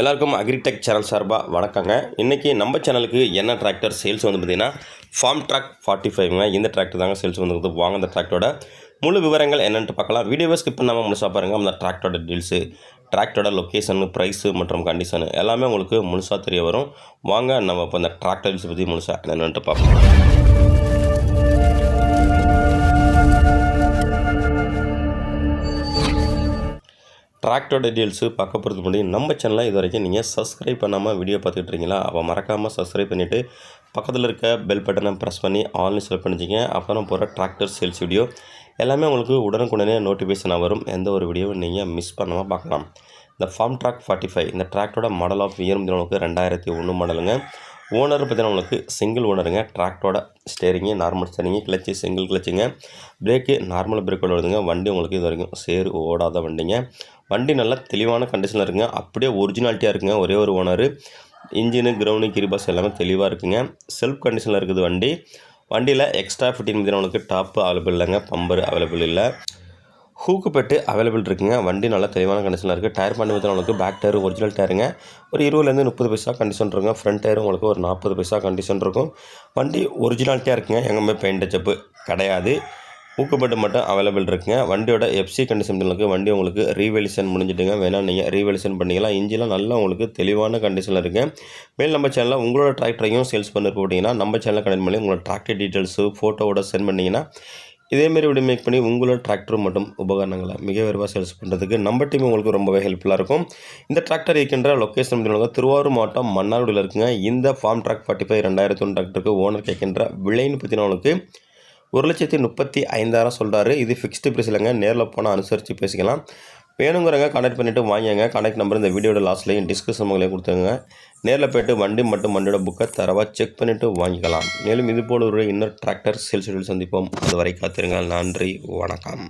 எல்லாருக்கும் agritech channel சார்பாக வணக்கங்க. இன்றைக்கி நம்ம சேனலுக்கு என்ன டிராக்டர் சேல்ஸ் வந்து பார்த்திங்கன்னா ஃபார்ம் ட்ராக் ஃபார்ட்டி ஃபைவ்ங்க இந்த டிராக்டர் தாங்க சேல்ஸ் வந்து வாங்க அந்த டிராக்டரோட முழு விவரங்கள் என்னென்ட்டு பார்க்கலாம். வீடியோவை ஸ்கிப் பண்ணாமல் முழுசாக பாருங்கள் அந்த டிராக்டரோட டீல்ஸு டிராக்டரோட லொக்கேஷனு ப்ரைஸு மற்றும் கண்டிஷனு எல்லாமே உங்களுக்கு முழுசாக தெரிய வரும். வாங்க நம்ம இப்போ அந்த டிராக்டர்ஸ் பற்றி முழுசாக என்னென்ட்டு பார்ப்போம். டிராக்டோட டீட்டெயில்ஸு பார்க்க போகிறது முன்னாடி நம்ம சேனலை இது வரைக்கும் நீங்கள் சப்ஸ்கிரைப் பண்ணாமல் வீடியோ பார்த்துக்கிட்டு இருக்கீங்களா? அவள் மறக்காமல் சப்ஸ்கிரைப் பண்ணிவிட்டு பக்கத்தில் இருக்க பெல் பட்டனை ப்ரெஸ் பண்ணி ஆன்லைன் செலக்ட் பண்ணிச்சிங்க அப்புறம் போகிற டிராக்டர் சேல்ஸ் வீடியோ எல்லாமே உங்களுக்கு உடனுக்குடனே நோட்டிஃபிகேஷனாக வரும். எந்த ஒரு வீடியோவும் நீங்கள் மிஸ் பண்ணாமல் பார்க்கலாம். இந்த ஃபார்ம் ட்ராக் ஃபார்ட்டி ஃபைவ் இந்த ட்ராக்டோட மாடல் ஆஃப் இயர் உங்களுக்கு ரெண்டாயிரத்தி ஒன்று மாடலுங்க ஓனர் பார்த்தீங்கன்னா உங்களுக்கு சிங்கிள் ஓனருங்க டிராக்டரோட steering normal steering clutch single கிளச்சுங்க brake normal பிரேக்கோட வருதுங்க. வண்டி உங்களுக்கு இது வரைக்கும் சேரு ஓடாத வண்டிங்க. வண்டி நல்லா தெளிவான கண்டிஷனில் இருக்குங்க. அப்படியே ஒரிஜினாலிட்டியாக இருக்குங்க. ஒரே ஒரு ஓனர் இன்ஜினு கிரவுண்டு கிரிபாஸ் எல்லாமே தெளிவாக இருக்குங்க. செல்ஃப் கண்டிஷனில் இருக்குது வண்டி. வண்டியில் எக்ஸ்ட்ரா ஃபிட்டிங் பார்த்தீங்கன்னா உங்களுக்கு டாப்பு அவைலபிள் இல்லைங்க. பம்பர் அவைலபிள் இல்லை. கூக்குப்பட்டு அவைலபிள் இருக்குங்க. வண்டி நல்லா தெளிவான கண்டிஷனில் இருக்குது டயர் பண்ணி பார்த்தா உங்களுக்கு பேக் டயர் ஒரிஜினல் டயருங்க ஒரு இருபதுலேருந்து முப்பது பைசா கண்டிஷன் இருக்குங்க. ஃப்ரண்ட் டயர் உங்களுக்கு ஒரு நாற்பது பைசா கண்டிஷன் இருக்கும். வண்டி ஒரிஜினாலிட்டியாக இருக்குங்க. எங்கேயுமே பெயிண்ட் டச்சப்பு கிடையாது. ஊக்கப்பட்டு மட்டும் அவைலபிள் இருக்குங்க. வண்டியோட எஃப்சி கண்டிஷன் இருக்குது வண்டி உங்களுக்கு ரீவெலிஷன் முடிஞ்சிட்டுங்க. வேணால் நீங்கள் ரீவெலிஷன் பண்ணிக்கலாம். இன்ஜிலாம் நல்லா உங்களுக்கு தெளிவான கண்டிஷனில் இருக்குது மேல் நம்ம சேனலில் உங்களோட டிராக்டரையும் சேல்ஸ் பண்ணிருக்கோம் போட்டிங்கன்னா நம்ம சேனலில் கனெக்ட் பண்ணி உங்களோட டிராக்டர் டீட்டெயில்ஸு ஃபோட்டோவோட சென்ட் பண்ணிங்கன்னா இதேமாரி வீடியோ மேக் பண்ணி உங்களோட டிராக்டர் மற்றும் உபகரணங்களை மிக விரைவாக சேல்ஸ் பண்ணுறதுக்கு நம்ம டீம் உங்களுக்கு ரொம்பவே ஹெல்ப்ஃபுல்லாக இருக்கும். இந்த டிராக்டர் இருக்கின்ற லொக்கேஷன் திருவாரூர் மாவட்டம் மன்னார்குடியில் இருக்குங்க. இந்த ஃபார்ம் ட்ராக் ஃபார்ட்டி ஃபைவ் ரெண்டாயிரத்தி ஒன்று டிராக்டருக்கு ஓனர் கேட்கின்ற விலைன்னு பார்த்தீங்கன்னா உங்களுக்கு ஒரு லட்சத்தி முப்பத்தி ஐந்தாயிரம் சொல்கிறாரு இது ஃபிக்ஸ்டு ப்ரைஸ் இல்லைங்க. நேரில் போனால் அனுசரித்து பேசிக்கலாம். வேணுங்கிறவங்க கனெக்ட் பண்ணிவிட்டு வாங்கிங்க கனெக்ட் நம்பர் இந்த வீடியோட லாஸ்ட்லையும் டிஸ்கிரிப்ஷன் மூலையும் கொடுத்துருங்க நேரில் போய்ட்டு வண்டி மட்டும் வண்டியோட புக்கை தரவாக செக் பண்ணிவிட்டு வாங்கிக்கலாம். மேலும் இதுபோல் ஒரு இன்னொரு டிராக்டர் சேல்ஸ் சந்திப்போம். அதுவரை காத்திருங்கள். நன்றி. வணக்கம்.